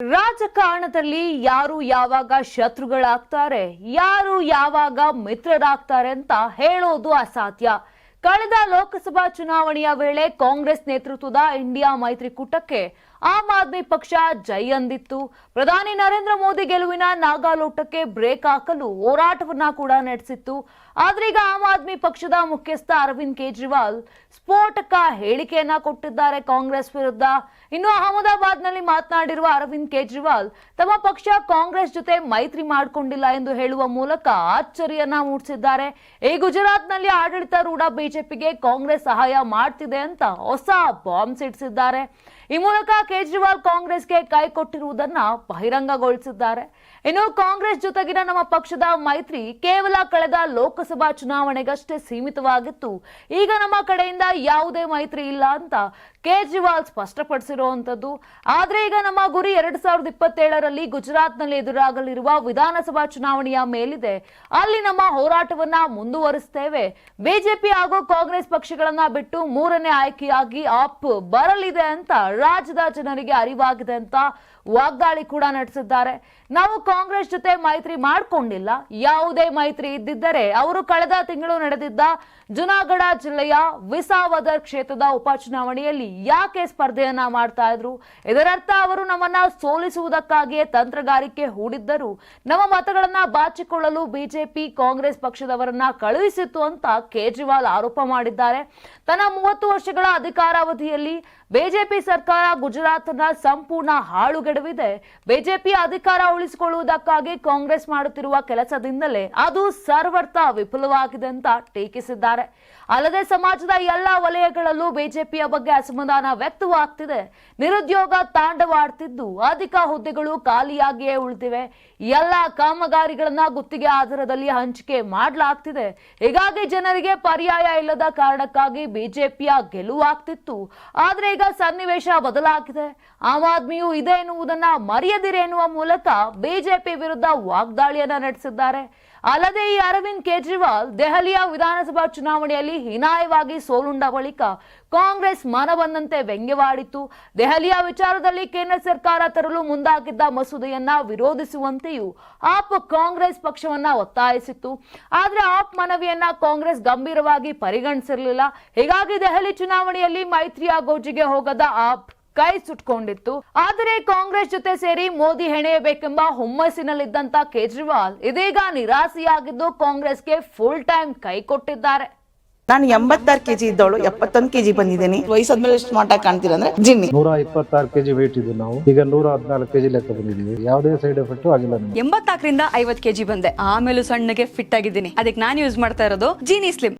ರಾಜಕಾರಣದಲ್ಲಿ ಯಾರು ಯಾವಾಗ ಶತ್ರುಗಳಾಗ್ತಾರೆ, ಯಾರು ಯಾವಾಗ ಮಿತ್ರರಾಗ್ತಾರೆ ಅಂತ ಹೇಳೋದು ಅಸಾಧ್ಯ. ಕಳೆದ ಲೋಕಸಭಾ ಚುನಾವಣೆಯ ವೇಳೆ ಕಾಂಗ್ರೆಸ್ ನೇತೃತ್ವದ ಇಂಡಿಯಾ ಮೈತ್ರಿಕೂಟಕ್ಕೆ ಆಮ್ ಆದ್ಮಿ ಪಕ್ಷ ಜೈ ಅಂದಿತ್ತು. ಪ್ರಧಾನಿ ನರೇಂದ್ರ ಮೋದಿ ಗೆಲುವಿನ ನಾಗಾಲೋಟಕ್ಕೆ ಬ್ರೇಕ್ ಹಾಕಲು ಹೋರಾಟವನ್ನ ಕೂಡ ನಡೆಸಿತ್ತು. ಆದ್ರೀಗ ಆಮ್ ಆದ್ಮಿ ಪಕ್ಷದ ಮುಖ್ಯಸ್ಥ ಅರವಿಂದ್ ಕೇಜ್ರಿವಾಲ್ ಸ್ಫೋಟಕ ಹೇಳಿಕೆಯನ್ನ ಕೊಟ್ಟಿದ್ದಾರೆ ಕಾಂಗ್ರೆಸ್ ವಿರುದ್ಧ. ಇನ್ನು ಅಹಮದಾಬಾದ್ನಲ್ಲಿ ಮಾತನಾಡಿರುವ ಅರವಿಂದ್ ಕೇಜ್ರಿವಾಲ್, ತಮ್ಮ ಪಕ್ಷ ಕಾಂಗ್ರೆಸ್ ಜೊತೆ ಮೈತ್ರಿ ಮಾಡಿಕೊಂಡಿಲ್ಲ ಎಂದು ಹೇಳುವ ಮೂಲಕ ಆಶ್ಚರ್ಯನ ಮೂಡಿಸಿದ್ದಾರೆ. ಈ ಗುಜರಾತ್ನಲ್ಲಿ ಆಡಳಿತಾರೂಢ ಬಿಜೆಪಿಗೆ ಕಾಂಗ್ರೆಸ್ ಸಹಾಯ ಮಾಡ್ತಿದೆ ಅಂತ ಹೊಸ ಬಾಂಬ್ ಸಿಡಿಸಿದ್ದಾರೆ. ಈ ಮೂಲಕ ಕೇಜ್ರಿವಾಲ್ ಕಾಂಗ್ರೆಸ್ಗೆ ಕೈ ಕೊಟ್ಟಿರುವುದನ್ನ ಬಹಿರಂಗಗೊಳಿಸಿದ್ದಾರೆ. ಇನ್ನು ಕಾಂಗ್ರೆಸ್ ಜೊತೆಗಿನ ನಮ್ಮ ಪಕ್ಷದ ಮೈತ್ರಿ ಕೇವಲ ಕಳೆದ ಲೋಕಸಭಾ ಚುನಾವಣೆಗಷ್ಟೇ ಸೀಮಿತವಾಗಿತ್ತು. ಈಗ ನಮ್ಮ ಕಡೆಯಿಂದ ಯಾವುದೇ ಮೈತ್ರಿ ಇಲ್ಲ ಅಂತ ಕೇಜ್ರಿವಾಲ್ ಸ್ಪಷ್ಟಪಡಿಸಿರುವಂಥದ್ದು. ಆದ್ರೆ ಈಗ ನಮ್ಮ ಗುರಿ ಎರಡ್ ಸಾವಿರದ ಇಪ್ಪತ್ತೇಳರಲ್ಲಿ ಗುಜರಾತ್ನಲ್ಲಿ ಎದುರಾಗಲಿರುವ ವಿಧಾನಸಭಾ ಚುನಾವಣೆಯ ಮೇಲಿದೆ. ಅಲ್ಲಿ ನಮ್ಮ ಹೋರಾಟವನ್ನ ಮುಂದುವರಿಸ್ತೇವೆ. ಬಿಜೆಪಿ ಹಾಗೂ ಕಾಂಗ್ರೆಸ್ ಪಕ್ಷಗಳನ್ನ ಬಿಟ್ಟು ಮೂರನೇ ಆಯ್ಕೆಯಾಗಿ ಆಪ್ ಬರಲಿದೆ ಅಂತ ರಾಜ್ಯದ ಜನರಿಗೆ ಅರಿವಾಗಿದೆ ಅಂತ ವಾಗ್ದಾಳಿ ಕೂಡ ನಡೆಸಿದ್ದಾರೆ. ನಾವು ಕಾಂಗ್ರೆಸ್ ಜೊತೆ ಮೈತ್ರಿ ಮಾಡಿಕೊಂಡಿಲ್ಲ. ಯಾವುದೇ ಮೈತ್ರಿ ಇದ್ದಿದ್ದರೆ ಅವರು ಕಳೆದ ತಿಂಗಳು ನಡೆದಿದ್ದ ಜುನಾಗಢ ಜಿಲ್ಲೆಯ ವಿಸಾವದರ್ ಕ್ಷೇತ್ರದ ಉಪಚುನಾವಣೆಯಲ್ಲಿ ಯಾಕೆ ಸ್ಪರ್ಧೆಯನ್ನ ಮಾಡ್ತಾ ಇದ್ರು? ಇದರರ್ಥ ಅವರು ನಮ್ಮನ್ನ ಸೋಲಿಸುವುದಕ್ಕಾಗಿಯೇ ತಂತ್ರಗಾರಿಕೆ ಹೂಡಿದ್ದರು. ನಮ್ಮ ಮತಗಳನ್ನ ಬಾಚಿಕೊಳ್ಳಲು ಬಿಜೆಪಿ, ಕಾಂಗ್ರೆಸ್ ಪಕ್ಷದವರನ್ನ ಕಳುಹಿಸಿತ್ತು ಅಂತ ಕೇಜ್ರಿವಾಲ್ ಆರೋಪ ಮಾಡಿದ್ದಾರೆ. ತನ್ನ ಮೂವತ್ತು ವರ್ಷಗಳ ಅಧಿಕಾರಾವಧಿಯಲ್ಲಿ ಬಿಜೆಪಿ ಸರ್ಕಾರ ಗುಜರಾತ್ನ ಸಂಪೂರ್ಣ ಹಾಳುಗೆಡವಿದೆ. ಬಿಜೆಪಿ ಅಧಿಕಾರ ಉಳಿಸಿಕೊಳ್ಳುವುದಕ್ಕಾಗಿ ಕಾಂಗ್ರೆಸ್ ಮಾಡುತ್ತಿರುವ ಕೆಲಸದಿಂದಲೇ ಅದು ಸರ್ವರ್ಥ ವಿಫಲವಾಗಿದೆ ಅಂತ ಟೀಕಿಸಿದ್ದಾರೆ. ಅಲ್ಲದೆ ಸಮಾಜದ ಎಲ್ಲಾ ವಲಯಗಳಲ್ಲೂ ಬಿಜೆಪಿಯ ಬಗ್ಗೆ ಅಸಮಾಧಾನ ವ್ಯಕ್ತವಾಗ್ತಿದೆ. ನಿರುದ್ಯೋಗ ತಾಂಡವಾಡ್ತಿದ್ದು. ಅಧಿಕ ಹುದ್ದೆಗಳು ಖಾಲಿಯಾಗಿಯೇ ಉಳಿದಿವೆ. ಎಲ್ಲ ಕಾಮಗಾರಿಗಳನ್ನ ಗುತ್ತಿಗೆ ಆಧಾರದಲ್ಲಿ ಹಂಚಿಕೆ ಮಾಡಲಾಗ್ತಿದೆ. ಹೀಗಾಗಿ ಜನರಿಗೆ ಪರ್ಯಾಯ ಇಲ್ಲದ ಕಾರಣಕ್ಕಾಗಿ ಬಿಜೆಪಿಯ ಗೆಲುವಾಗ್ತಿತ್ತು ಆದ್ರೆ ಈಗ ಸನ್ನಿವೇಶ ಬದಲಾಗಿದೆ. ಆಮ್ ಆದ್ಮಿಯು ಇದೆ ಎನ್ನುವುದನ್ನ ಮರೆಯದಿರೆ ಎನ್ನುವ ಮೂಲಕ ಬಿಜೆಪಿ ವಿರುದ್ಧ ವಾಗ್ದಾಳಿಯನ್ನ ನಡೆಸಿದ್ದಾರೆ. ಅಲ್ಲದೆ ಈ ಅರವಿಂದ್ ಕೇಜ್ರಿವಾಲ್ ದೆಹಲಿಯ ವಿಧಾನಸಭಾ ಚುನಾವಣೆಯಲ್ಲಿ ಹೀನಾಯವಾಗಿ ಸೋಲುಂಡ ಬಳಿಕ ಕಾಂಗ್ರೆಸ್ ಮನ ಬಂದಂತೆ ವ್ಯಂಗ್ಯವಾಡಿತ್ತು. ದೆಹಲಿಯ ವಿಚಾರದಲ್ಲಿ ಕೇಂದ್ರ ಸರ್ಕಾರ ತರಲು ಮುಂದಾಗಿದ್ದ ಮಸೂದೆಯನ್ನ ವಿರೋಧಿಸುವಂತೆಯೂ ಆಪ್ ಕಾಂಗ್ರೆಸ್ ಪಕ್ಷವನ್ನ ಒತ್ತಾಯಿಸಿತ್ತು. ಆದರೆ ಆಪ್ ಮನವಿಯನ್ನ ಕಾಂಗ್ರೆಸ್ ಗಂಭೀರವಾಗಿ ಪರಿಗಣಿಸಿರಲಿಲ್ಲ. ಹೀಗಾಗಿ ದೆಹಲಿ ಚುನಾವಣೆಯಲ್ಲಿ ಮೈತ್ರಿಯ ಗೋಜಿಗೆ ಹೋಗದ ಆಪ್ ಕೈ ಸುಟ್ಕೊಂಡಿತ್ತು. ಆದರೆ ಕಾಂಗ್ರೆಸ್ ಜೊತೆ ಸೇರಿ ಮೋದಿ ಹೆಣೆಯಬೇಕೆಂಬ ಹುಮ್ಮಸ್ಸಿನಲ್ಲಿದ್ದಂತ ಕೇಜ್ರಿವಾಲ್ ಇದೀಗ ನಿರಾಸೆಯಾಗಿದ್ದು ಕಾಂಗ್ರೆಸ್ಗೆ ಫುಲ್ ಟೈಮ್ ಕೈ ಕೊಟ್ಟಿದ್ದಾರೆ. ನಾನು ಎಂಬತ್ತಾರು ಕೆಜಿ ಇದ್ದವಳು ಎಪ್ಪತ್ತೊಂದು ಕೆಜಿ ಬಂದಿದ್ದೀನಿ. ವಯಸ್ಸಾದ್ಮೇಲೆ ಸ್ಮಾರ್ಟ್ ಆಗಿ ಕಾಣ್ತೀರ ಅಂದ್ರೆ ಜಿನ್ನಿ. ನೂರ ಇಪ್ಪತ್ತಾರು ಕೆಜಿ ವೇಟ್ ಇದ್ದು ನಾವು. ಈಗ ನೂರ ಹದಿನಾಲ್ಕು ಕೆಜಿ ಲೆಕ್ಕ ಬಂದಿದ್ದೀವಿ. ಯಾವುದೇ ಸೈಡ್ ಎಫೆಕ್ಟ್ ಆಗಿಲ್ಲ ಎಂಬತ್ತಾಕರಿಂದ ಎಂಬತ್ನಾಲ್ಕರಿಂದ ಐವತ್ ಕೆಜಿ ಬಂದೆ. ಆಮೇಲೆ ಸಣ್ಣಗೆ ಫಿಟ್ ಆಗಿದ್ದೀನಿ. ಅದಕ್ಕೆ ನಾನು ಯೂಸ್ ಮಾಡ್ತಾ ಇರೋದು ಜೀನಿ ಸ್ಲಿಮ್